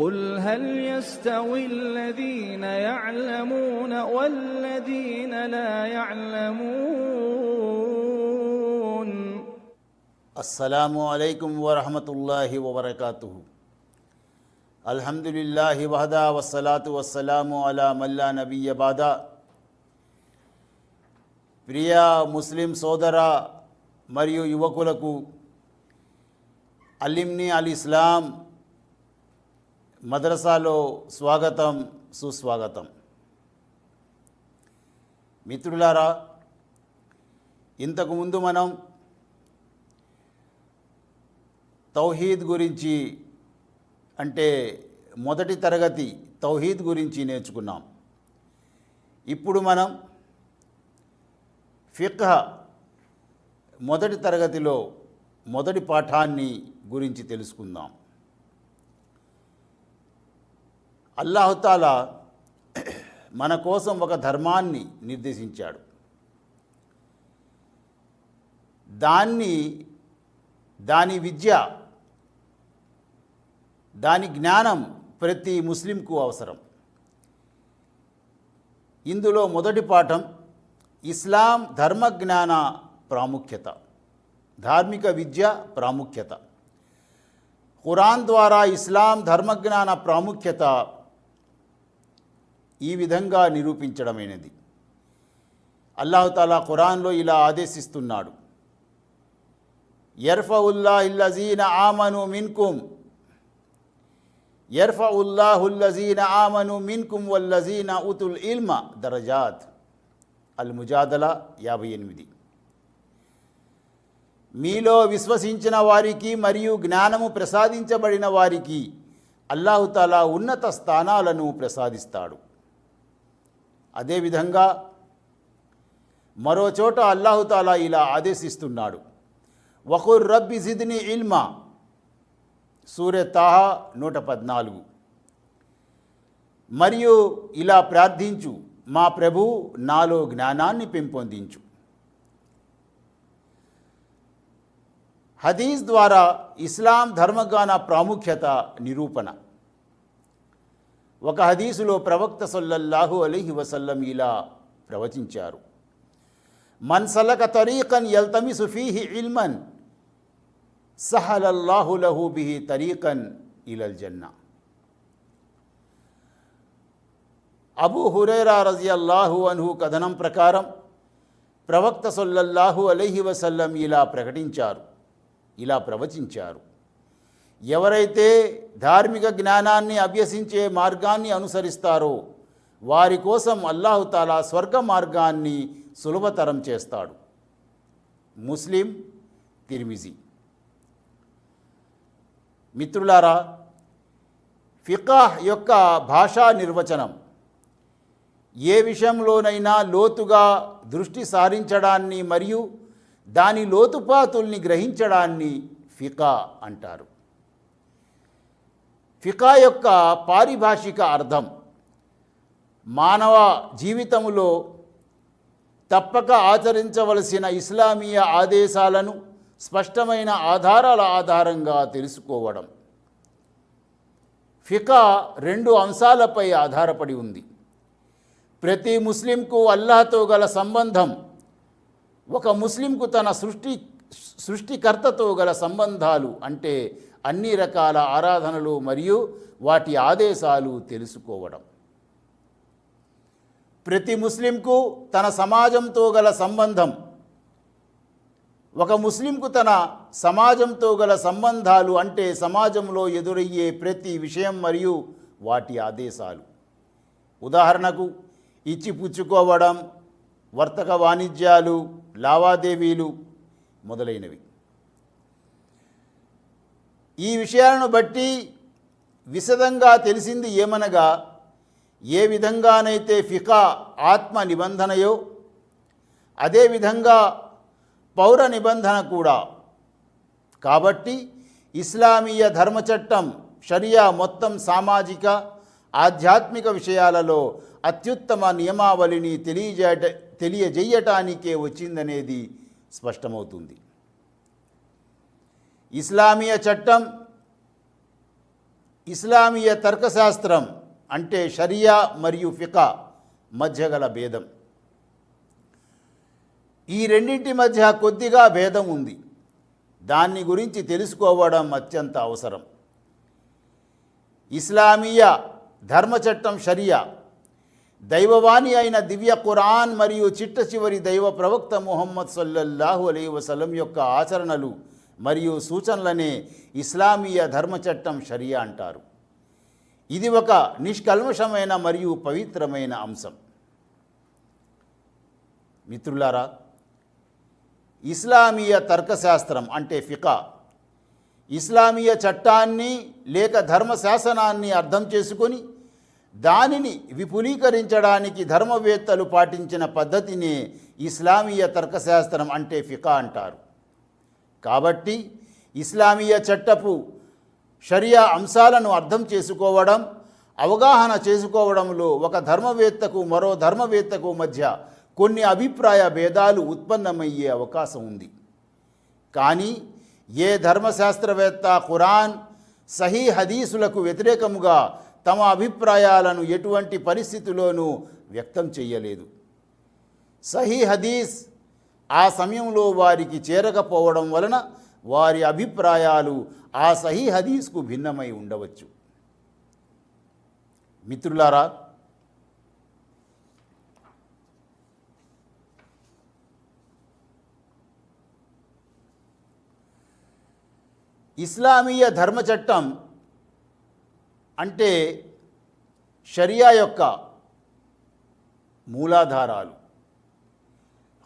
قل هل يستوي الذين يعلمون والذين لا يعلمون అస్సలాము అలైకుం వరహమతుల్లాహి వబర్కాతు అల్హమ్దులిల్లాహి వహదా వస్సలాతు వస్సలాము అలా మల్లా నబీయ బాదా ప్రియ ముస్లిం సోదర మరియు యువకులకు అలిమ్ని అల్ ఇస్లాం మద్రసాలో స్వాగతం సుస్వాగతం. మిత్రులారా ఇంతకుముందు మనం తౌహీద్ గురించి అంటే మొదటి తరగతి తౌహీద్ గురించి నేర్చుకున్నాం. ఇప్పుడు మనం ఫిక్హ మొదటి తరగతిలో మొదటి పాఠాన్ని గురించి తెలుసుకుందాం. అల్లాహుతాలా మన కోసం ఒక ధర్మాన్ని నిర్దేశించాడు. దాన్ని దాని విద్య దాని జ్ఞానం ప్రతి ముస్లింకు అవసరం. ఇందులో మొదటి పాఠం ఇస్లాం ధర్మజ్ఞాన ప్రాముఖ్యత ధార్మిక విద్య ప్రాముఖ్యత. ఖురాన్ ద్వారా ఇస్లాం ధర్మజ్ఞాన ప్రాముఖ్యత ఈ విధంగా నిరూపించడమైనది. అల్లాహతాలా ఖురాన్లో ఇలా ఆదేశిస్తున్నాడు. యర్ఫఉల్లా ఇల్లజీన ఆమను మిన్కుం. యర్ఫఉల్లాహుల్లజీన ఆమను మిన్కుం వల్లజీన ఉతుల్ ఇల్మ దరజాత్. అల్ ముజాదల యాభై ఎనిమిది. మీలో విశ్వసించిన వారికి మరియు జ్ఞానము ప్రసాదించబడిన వారికి అల్లాహుతాలా ఉన్నత స్థానాలను ప్రసాదిస్తాడు. అదేవిధంగా మరో చోట అల్లాహుతాలా ఇలా ఆదేశిస్తున్నాడు. వకుర్ రబ్బి జిద్ని ఇల్మా సూర్య తాహా నూట పద్నాలుగు. మరియు ఇలా ప్రార్థించు మా ప్రభు నాలో జ్ఞానాన్ని పెంపొందించు. హదీస్ ద్వారా ఇస్లాం ధర్మగాన ప్రాముఖ్యత నిరూపణ. ఒక హదీసులో ప్రవక్త సల్లల్లాహు అలీహి వసల్లం ఇలా ప్రవచించారు. మన్సలక తరీకన్ ఎల్తమి ఫీహి ఇల్మన్ సహలల్లాహు లహు బిహి తరీకన్ ఇలల్ జన్నా. అబూ హురేరా రజియల్లాహు అన్హు కథనం ప్రకారం ప్రవక్త సొల్లల్లాహు అలీహి వసల్లం ఇలా ప్రకటించారు ఇలా ప్రవచించారు. ఎవరైతే ధార్మిక జ్ఞానాన్ని అభ్యసించే మార్గాన్ని అనుసరిస్తారో వారి కోసం అల్లాహుతాలా స్వర్గ మార్గాన్ని సులభతరం చేస్తాడు. ముస్లిం తిరిమిజీ. మిత్రులారా ఫికాహ్ యొక్క భాషా నిర్వచనం ఏ విషయంలోనైనా లోతుగా దృష్టి సారించడాన్ని మరియు దాని లోతుపాతుల్ని గ్రహించడాన్ని ఫికా అంటారు. ఫికా యొక్క పారిభాషిక అర్థం మానవ జీవితంలో తప్పక ఆచరించవలసిన ఇస్లామీయ ఆదేశాలను స్పష్టమైన ఆధారాల ఆధారంగా తెలుసుకోవడం. ఫికా రెండు అంశాలపై ఆధారపడి ఉంది. ప్రతి ముస్లింకు అల్లాహతో గల సంబంధం ఒక ముస్లింకు తన సృష్టి సృష్టికర్తతో గల సంబంధాలు అంటే అన్ని రకాల ఆరాధనలు మరియు వాటి ఆదేశాలు తెలుసుకోవడం. ప్రతి ముస్లింకు తన సమాజంతో గల సంబంధం ఒక ముస్లింకు తన సమాజంతో గల సంబంధాలు అంటే సమాజంలో ఎదురయ్యే ప్రతి విషయం మరియు వాటి ఆదేశాలు. ఉదాహరణకు ఇచ్చి పుచ్చుకోవడం వర్తక వాణిజ్యాలు లావాదేవీలు మొదలైనవి. ఈ విషయాలను బట్టి విశదంగా తెలిసింది ఏమనగా ఏ విధంగానైతే ఫికా ఆత్మ నిబంధనయో అదేవిధంగా పౌర నిబంధన కూడా. కాబట్టి ఇస్లామీయ ధర్మచట్టం షరియా మొత్తం సామాజిక ఆధ్యాత్మిక విషయాలలో అత్యుత్తమ నియమావళిని తెలియజేయ తెలియజేయటానికే వచ్చిందనేది స్పష్టమవుతుంది. ఇస్లామీయ చట్టం ఇస్లామీయ తర్కశాస్త్రం అంటే షరియా మరియు ఫికా మధ్య గల భేదం. ఈ రెండింటి మధ్య కొద్దిగా భేదం ఉంది. దాన్ని గురించి తెలుసుకోవడం అత్యంత అవసరం. ఇస్లామీయ ధర్మచట్టం షరియా దైవవాణి అయిన దివ్య ఖురాన్ మరియు చిట్ట చివరి దైవ ప్రవక్త ముహమ్మద్ సల్లల్లాహు అలీ వసలం యొక్క ఆచరణలు మరియు సూచనలనే ఇస్లామీయ ధర్మచట్టం షరియా అంటారు. ఇది ఒక నిష్కల్మషమైన మరియు పవిత్రమైన అంశం. మిత్రులారా ఇస్లామీయ తర్కశాస్త్రం అంటే ఫికా ఇస్లామీయ చట్టాన్ని లేక ధర్మశాసనాన్ని అర్థం చేసుకొని దానిని విపులీకరించడానికి ధర్మవేత్తలు పాటించిన పద్ధతిని ఇస్లామీయ తర్కశాస్త్రం అంటే ఫికా అంటారు. కాబట్టి ఇస్లామీయ చట్టపు షరియా అంశాలను అర్థం చేసుకోవడం అవగాహన చేసుకోవడంలో ఒక ధర్మవేత్తకు మరో ధర్మవేత్తకు మధ్య కొన్ని అభిప్రాయ భేదాలు ఉత్పన్నమయ్యే అవకాశం ఉంది. కానీ ఏ ధర్మశాస్త్రవేత్త ఖురాన్ సహీ హదీసులకు వ్యతిరేకముగా తమ అభిప్రాయాలను ఎటువంటి పరిస్థితిలోనూ వ్యక్తం చేయలేదు. సహీ హదీస్ ఆ సమయంలో వారికి చేరకపోవడం వలన వారి అభిప్రాయాలు ఆ సహీ హదీస్కు భిన్నమై ఉండవచ్చు. మిత్రులారా ఇస్లామీయ ధర్మచట్టం అంటే షరియా యొక్క మూలాధారాలు.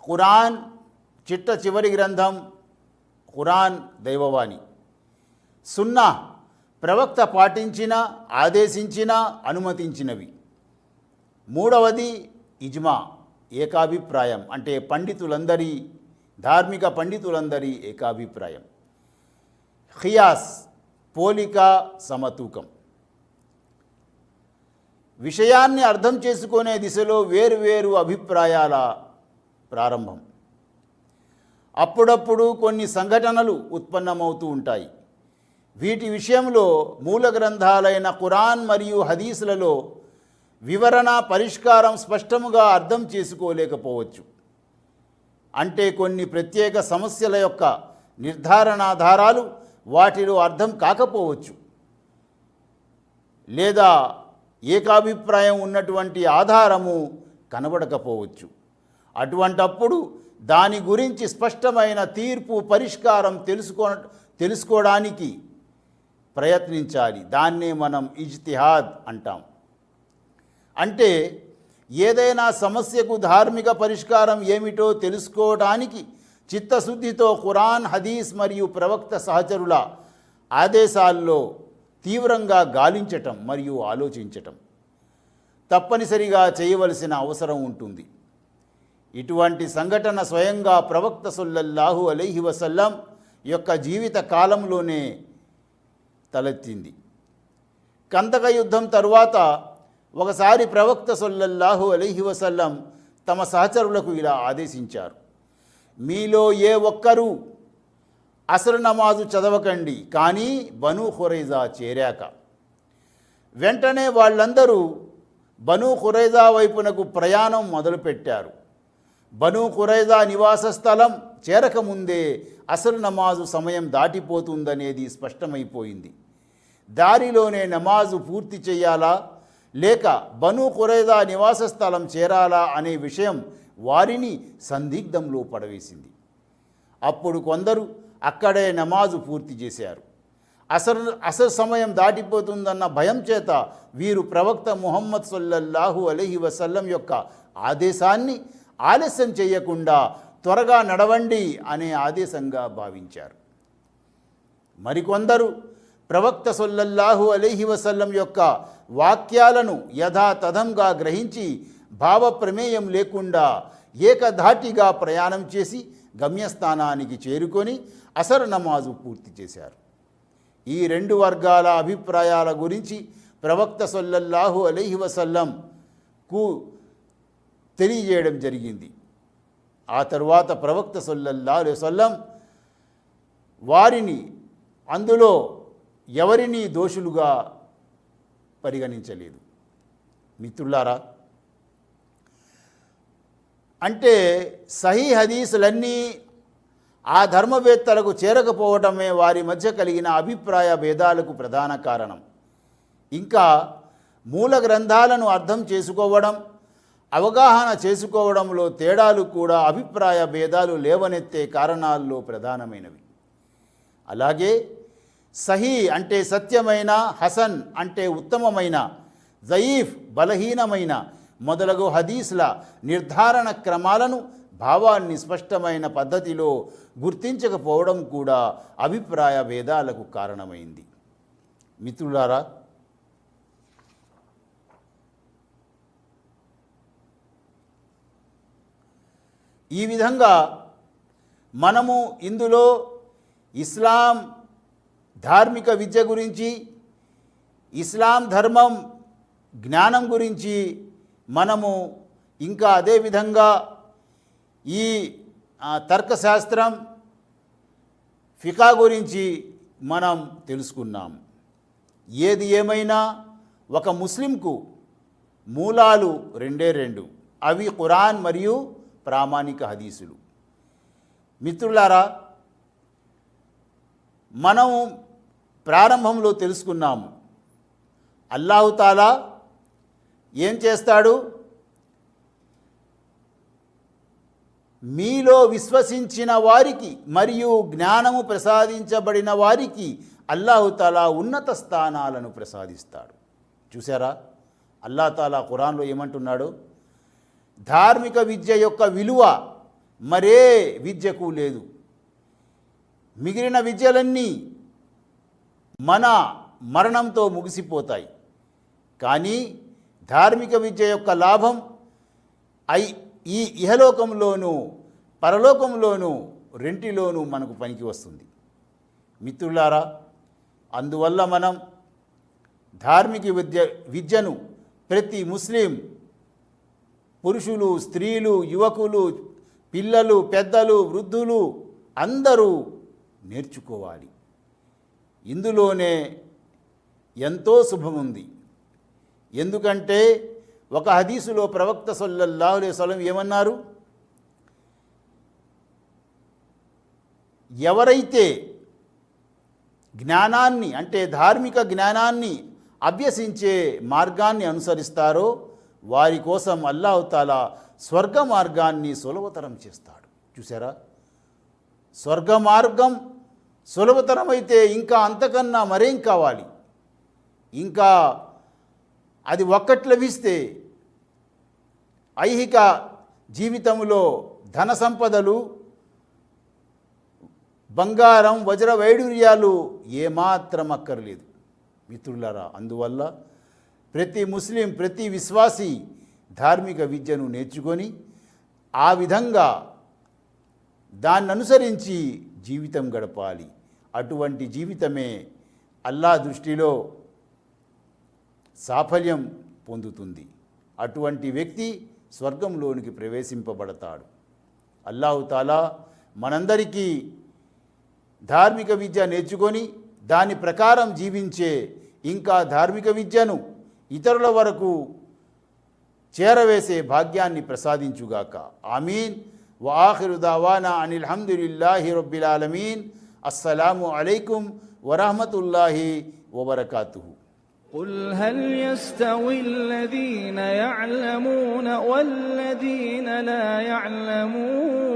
ఖురాన్ చిట్ట చివరి గ్రంథం ఖురాన్ దైవవాణి. సున్నా ప్రవక్త పాటించిన ఆదేశించిన అనుమతించినవి. మూడవది ఇజ్మా ఏకాభిప్రాయం. అంటే పండితులందరి ధార్మిక పండితులందరి ఏకాభిప్రాయం. ఖియాస్ పోలిక సమతూకం. విషయాన్ని అర్థం చేసుకునే దిశలో వేరువేరు అభిప్రాయాల ప్రారంభం. అప్పుడప్పుడు కొన్ని సంఘటనలు ఉత్పన్నమవుతూ ఉంటాయి. వీటి విషయంలో మూల గ్రంథాలైన ఖురాన్ మరియు హదీసులలో వివరణ పరిష్కారం స్పష్టముగా అర్థం చేసుకోలేకపోవచ్చు. అంటే కొన్ని ప్రత్యేక సమస్యల యొక్క నిర్ధారణాధారాలు వాటిలో అర్థం కాకపోవచ్చు. లేదా ఏకాభిప్రాయం ఉన్నటువంటి ఆధారము కనబడకపోవచ్చు. అటువంటప్పుడు దాని గురించి స్పష్టమైన తీర్పు పరిష్కారం తెలుసుకో తెలుసుకోవడానికి ప్రయత్నించాలి. దాన్నే మనం ఇజ్తిహాద్ అంటాం. అంటే ఏదైనా సమస్యకు ధార్మిక పరిష్కారం ఏమిటో తెలుసుకోవడానికి చిత్తశుద్ధితో ఖురాన్ హదీస్ మరియు ప్రవక్త సహచరుల ఆదేశాల్లో తీవ్రంగా గాలించటం మరియు ఆలోచించటం తప్పనిసరిగా చేయవలసిన అవసరం ఉంటుంది. ఇటువంటి సంఘటన స్వయంగా ప్రవక్త సొల్లల్లాహు అలైహి వసల్లం యొక్క జీవిత కాలంలోనే తలెత్తింది. కందక యుద్ధం తరువాత ఒకసారి ప్రవక్త సొల్లల్లాహు అలీహి వసల్లం తమ సహచరులకు ఇలా ఆదేశించారు. మీలో ఏ ఒక్కరూ అసలు నమాజు చదవకండి కానీ బను ఖురైజా చేరాక. వెంటనే వాళ్ళందరూ బను ఖురైజా వైపునకు ప్రయాణం మొదలుపెట్టారు. బను ఖురైజా నివాస స్థలం చేరకముందే అసలు నమాజు సమయం దాటిపోతుందనేది స్పష్టమైపోయింది. దారిలోనే నమాజు పూర్తి చేయాలా లేక బను ఖురైజా నివాస స్థలం చేరాలా అనే విషయం వారిని సందిగ్ధంలో పడవేసింది. అప్పుడు కొందరు అక్కడే నమాజు పూర్తి చేశారు. అసలు అసలు సమయం దాటిపోతుందన్న భయం చేత వీరు ప్రవక్త ముహమ్మద్ సల్లల్లాహు అలహి వసల్లం యొక్క ఆదేశాన్ని ఆలస్యం చేయకుండా త్వరగా నడవండి అనే ఆదేశంగా భావించారు. మరికొందరు ప్రవక్త సొల్లల్లాహు అలీహి వసల్లం యొక్క వాక్యాలను యథాతథంగా గ్రహించి భావ ప్రమేయం లేకుండా ఏకధాటిగా ప్రయాణం చేసి గమ్యస్థానానికి చేరుకొని అసర్ నమాజు పూర్తి చేశారు. ఈ రెండు వర్గాల అభిప్రాయాల గురించి ప్రవక్త సొల్లల్లాహు అలైహి వసల్లంకు తెలియజేయడం జరిగింది. ఆ తరువాత ప్రవక్త సొల్లల్లా సొల్లం వారిని అందులో ఎవరిని దోషులుగా పరిగణించలేదు. మిత్రులారా అంటే సహీ హదీసులన్నీ ఆ ధర్మవేత్తలకు చేరకపోవడమే వారి మధ్య కలిగిన అభిప్రాయ భేదాలకు ప్రధాన కారణం. ఇంకా మూల గ్రంథాలను అర్థం చేసుకోవడం అవగాహన చేసుకోవడంలో తేడాలు కూడా అభిప్రాయ భేదాలు లేవనెత్తే కారణాల్లో ప్రధానమైనవి. అలాగే సహీ అంటే సత్యమైన హసన్ అంటే ఉత్తమమైన జయీఫ్ బలహీనమైన మొదలగు హదీస్ల నిర్ధారణ క్రమాలను భావాన్ని స్పష్టమైన పద్ధతిలో గుర్తించకపోవడం కూడా అభిప్రాయ భేదాలకు కారణమైంది. మిత్రులారా ఈ విధంగా మనము ఇందులో ఇస్లాం ధార్మిక విద్య గురించి ఇస్లాం ధర్మం జ్ఞానం గురించి మనము ఇంకా అదేవిధంగా ఈ తర్కశాస్త్రం ఫికా గురించి మనం తెలుసుకున్నాం. ఏది ఏమైనా ఒక ముస్లింకు మూలాలు రెండే రెండు. అవి ఖురాన్ మరియు ప్రామాణిక హదీసులు. మిత్రులారా మనం ప్రారంభంలో తెలుసుకున్నాము. అల్లాహుతాలా ఏం చేస్తాడు? మీలో విశ్వసించిన వారికి మరియు జ్ఞానము ప్రసాదించబడిన వారికి అల్లాహుతాలా ఉన్నత స్థానాలను ప్రసాదిస్తాడు. చూసారా అల్లాహతాలా ఖురాన్లో ఏమంటున్నాడు? ధార్మిక విద్య యొక్క విలువ మరే విద్యకు లేదు. మిగిలిన విద్యలన్నీ మన మరణంతో ముగిసిపోతాయి. కానీ ధార్మిక విద్య యొక్క లాభం ఐ ఈ ఇహలోకంలోనూ పరలోకంలోనూ రెంటిలోనూ మనకు పనికి వస్తుంది. మిత్రులారా అందువల్ల మనం ధార్మిక విద్య విద్యను ప్రతి ముస్లిం పురుషులు స్త్రీలు యువకులు పిల్లలు పెద్దలు వృద్ధులు అందరూ నేర్చుకోవాలి. ఇందులోనే ఎంతో శుభముంది. ఎందుకంటే ఒక హదీసులో ప్రవక్త సల్లల్లాహు సొలం ఏమన్నారు? ఎవరైతే జ్ఞానాన్ని అంటే ధార్మిక జ్ఞానాన్ని అభ్యసించే మార్గాన్ని అనుసరిస్తారో వారి కోసం అల్లాహుతాలా స్వర్గ మార్గాన్ని సులభతరం చేస్తాడు. చూసారా స్వర్గ మార్గం సులభతరమైతే ఇంకా అంతకన్నా మరేం కావాలి? ఇంకా అది ఒక్కటి లభిస్తే ఐహిక జీవితంలో ధన సంపదలు బంగారం వజ్ర వైడూర్యాలు ఏమాత్రం అక్కర్లేదు. మిత్రులారా అందువల్ల ప్రతి ముస్లిం ప్రతి విశ్వాసి ధార్మిక విద్యను నేర్చుకొని ఆ విధంగా దాన్ని అనుసరించి జీవితం గడపాలి. అటువంటి జీవితమే అల్లా దృష్టిలో సాఫల్యం పొందుతుంది. అటువంటి వ్యక్తి స్వర్గంలోనికి ప్రవేశింపబడతాడు. అల్లాహుతాలా మనందరికీ ధార్మిక విద్య నేర్చుకొని దాని ప్రకారం జీవించే ఇంకా ధార్మిక విద్యను ఇతరుల వరకు చేరవేసే భాగ్యాన్ని ప్రసాదించుగాక ఆమీన్ వాఖిరు దావానా అనిల్ హమ్దులిల్లాహి రబ్బిల్ ఆలమీన్ అస్సలాము అలైకుం వరహమతుల్లాహి వబర్కాతుహు قل هل يستوي الذين يعلمون والذين لا يعلمون